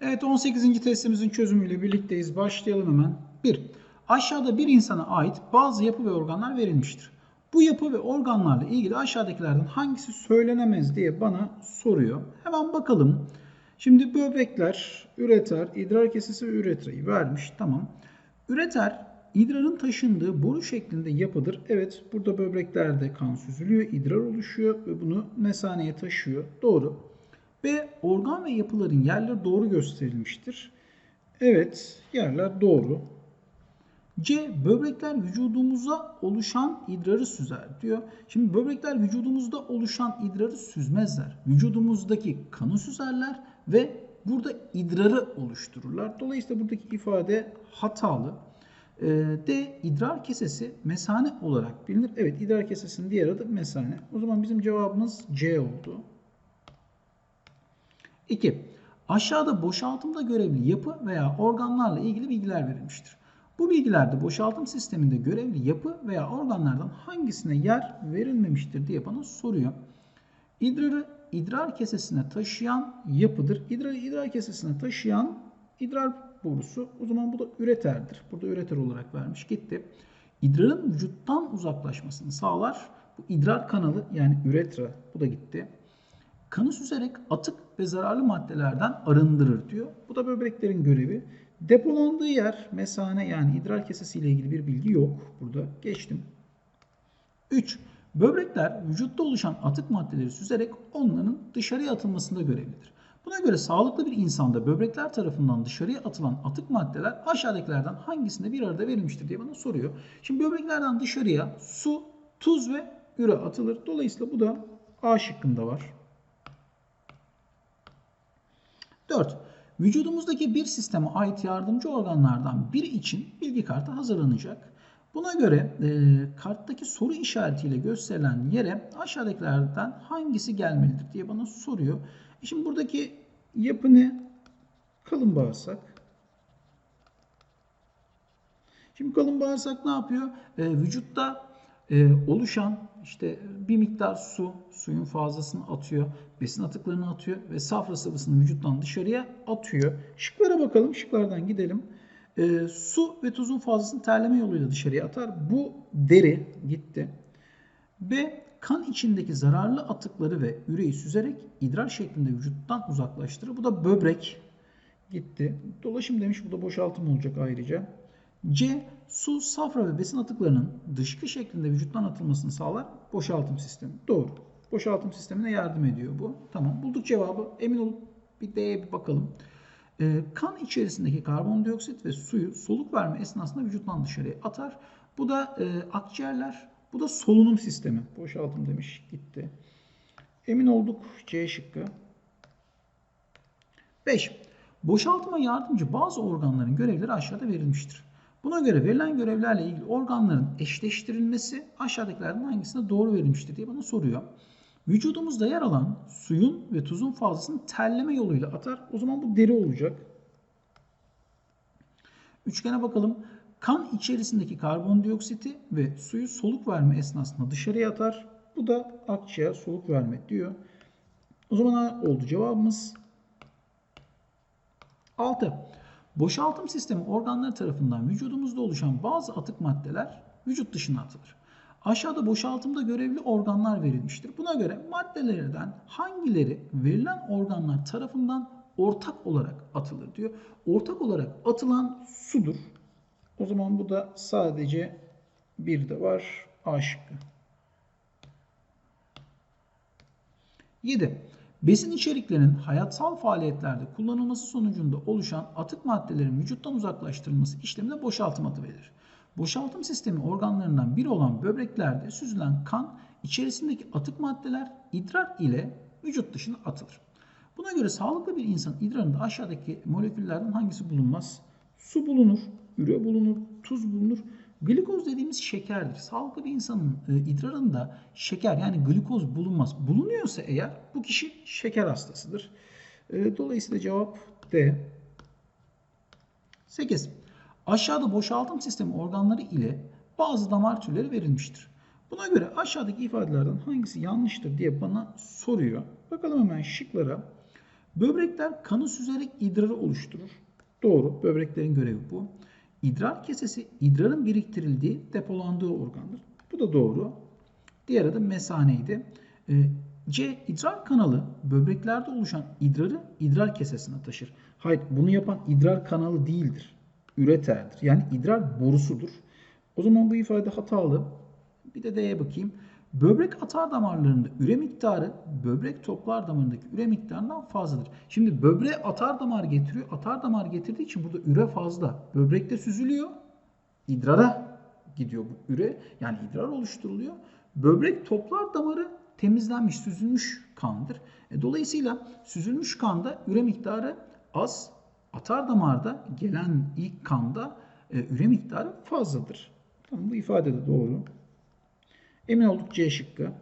Evet 18. testimizin çözümüyle birlikteyiz. Başlayalım hemen. 1. Aşağıda bir insana ait bazı yapı ve organlar verilmiştir. Bu yapı ve organlarla ilgili aşağıdakilerden hangisi söylenemez diye bana soruyor. Hemen bakalım. Şimdi böbrekler, üreter, idrar kesesi ve üretreyi vermiş. Tamam. Üreter idrarın taşındığı boru şeklinde yapıdır. Evet burada böbreklerde kan süzülüyor, idrar oluşuyor ve bunu mesaneye taşıyor. Doğru. B. Organ ve yapıların yerleri doğru gösterilmiştir. Evet yerler doğru. C. Böbrekler vücudumuza oluşan idrarı süzer diyor. Şimdi böbrekler vücudumuzda oluşan idrarı süzmezler. Vücudumuzdaki kanı süzerler ve burada idrarı oluştururlar. Dolayısıyla buradaki ifade hatalı. Ee, D. idrar kesesi mesane olarak bilinir. Evet idrar kesesinin diğer adı mesane. O zaman bizim cevabımız C oldu. 2. Aşağıda boşaltımda görevli yapı veya organlarla ilgili bilgiler verilmiştir. Bu bilgilerde boşaltım sisteminde görevli yapı veya organlardan hangisine yer verilmemiştir diye bana soruyor. İdrarı idrar kesesine taşıyan yapıdır. İdrarı idrar kesesine taşıyan idrar borusu. O zaman bu da üreterdir. Burada üreter olarak vermiş gitti. İdrarın vücuttan uzaklaşmasını sağlar. Bu idrar kanalı yani üretra bu da gitti. Kanı süzerek atık ve zararlı maddelerden arındırır diyor. Bu da böbreklerin görevi. Depolandığı yer mesane yani idrar kesesi ile ilgili bir bilgi yok. Burada geçtim. 3. Böbrekler vücutta oluşan atık maddeleri süzerek onların dışarıya atılmasında görevlidir. Buna göre sağlıklı bir insanda böbrekler tarafından dışarıya atılan atık maddeler aşağıdakilerden hangisinde bir arada verilmiştir diye bana soruyor. Şimdi böbreklerden dışarıya su, tuz ve üre atılır. Dolayısıyla bu da A şıkkında var. 4. Vücudumuzdaki bir sisteme ait yardımcı organlardan biri için bilgi kartı hazırlanacak. Buna göre e, karttaki soru işaretiyle gösterilen yere aşağıdakilerden hangisi gelmelidir diye bana soruyor. E şimdi buradaki yapı ne? Kalın bağırsak. Şimdi kalın bağırsak ne yapıyor? E, vücutta e, oluşan işte bir miktar su, suyun fazlasını atıyor, besin atıklarını atıyor ve safra sıvısını vücuttan dışarıya atıyor. Şıklara bakalım, şıklardan gidelim. E, su ve tuzun fazlasını terleme yoluyla dışarıya atar. Bu deri gitti. B. Kan içindeki zararlı atıkları ve üreyi süzerek idrar şeklinde vücuttan uzaklaştırır. Bu da böbrek gitti. Dolaşım demiş bu da boşaltım olacak ayrıca. C. Su, safra ve besin atıklarının dışkı şeklinde vücuttan atılmasını sağlar. Boşaltım sistemi. Doğru. Boşaltım sistemine yardım ediyor bu. Tamam. Bulduk cevabı. Emin olup bir D'ye bir bakalım. Ee, kan içerisindeki karbondioksit ve suyu soluk verme esnasında vücuttan dışarıya atar. Bu da e, akciğerler. Bu da solunum sistemi. Boşaltım demiş. Gitti. Emin olduk. C şıkkı. 5. Boşaltıma yardımcı bazı organların görevleri aşağıda verilmiştir. Buna göre verilen görevlerle ilgili organların eşleştirilmesi aşağıdakilerden hangisine doğru verilmiştir diye bana soruyor. Vücudumuzda yer alan suyun ve tuzun fazlasını terleme yoluyla atar. O zaman bu deri olacak. Üçgene bakalım. Kan içerisindeki karbondioksiti ve suyu soluk verme esnasında dışarıya atar. Bu da akciğer soluk verme diyor. O zaman oldu cevabımız. 6. Boşaltım sistemi organları tarafından vücudumuzda oluşan bazı atık maddeler vücut dışına atılır. Aşağıda boşaltımda görevli organlar verilmiştir. Buna göre maddelerden hangileri verilen organlar tarafından ortak olarak atılır diyor. Ortak olarak atılan sudur. O zaman bu da sadece bir de var. A şıkkı. 7. Besin içeriklerinin hayatsal faaliyetlerde kullanılması sonucunda oluşan atık maddelerin vücuttan uzaklaştırılması işlemine boşaltım adı verilir. Boşaltım sistemi organlarından biri olan böbreklerde süzülen kan içerisindeki atık maddeler idrar ile vücut dışına atılır. Buna göre sağlıklı bir insan idrarında aşağıdaki moleküllerden hangisi bulunmaz? Su bulunur, üre bulunur, tuz bulunur. Glikoz dediğimiz şekerdir. Sağlıklı bir insanın e, idrarında şeker yani glikoz bulunmaz. Bulunuyorsa eğer bu kişi şeker hastasıdır. E, dolayısıyla cevap D. 8. Aşağıda boşaltım sistemi organları ile bazı damar türleri verilmiştir. Buna göre aşağıdaki ifadelerden hangisi yanlıştır diye bana soruyor. Bakalım hemen şıklara. Böbrekler kanı süzerek idrarı oluşturur. Doğru. Böbreklerin görevi bu. İdrar kesesi idrarın biriktirildiği, depolandığı organdır. Bu da doğru. Diğer adı mesaneydi. Ee, C. idrar kanalı böbreklerde oluşan idrarı idrar kesesine taşır. Hayır bunu yapan idrar kanalı değildir. Üreterdir. Yani idrar borusudur. O zaman bu ifade hatalı. Bir de D'ye bakayım. Böbrek atar damarlarında üre miktarı böbrek toplar damarındaki üre miktarından fazladır. Şimdi böbreğe atar damar getiriyor. Atar damar getirdiği için burada üre fazla. Böbrekte süzülüyor. İdrara gidiyor bu üre. Yani idrar oluşturuluyor. Böbrek toplar damarı temizlenmiş, süzülmüş kandır. E, dolayısıyla süzülmüş kanda üre miktarı az. Atar damarda gelen ilk kanda e, üre miktarı fazladır. Tamam bu ifade de doğru. Emin olduk C şıkkı.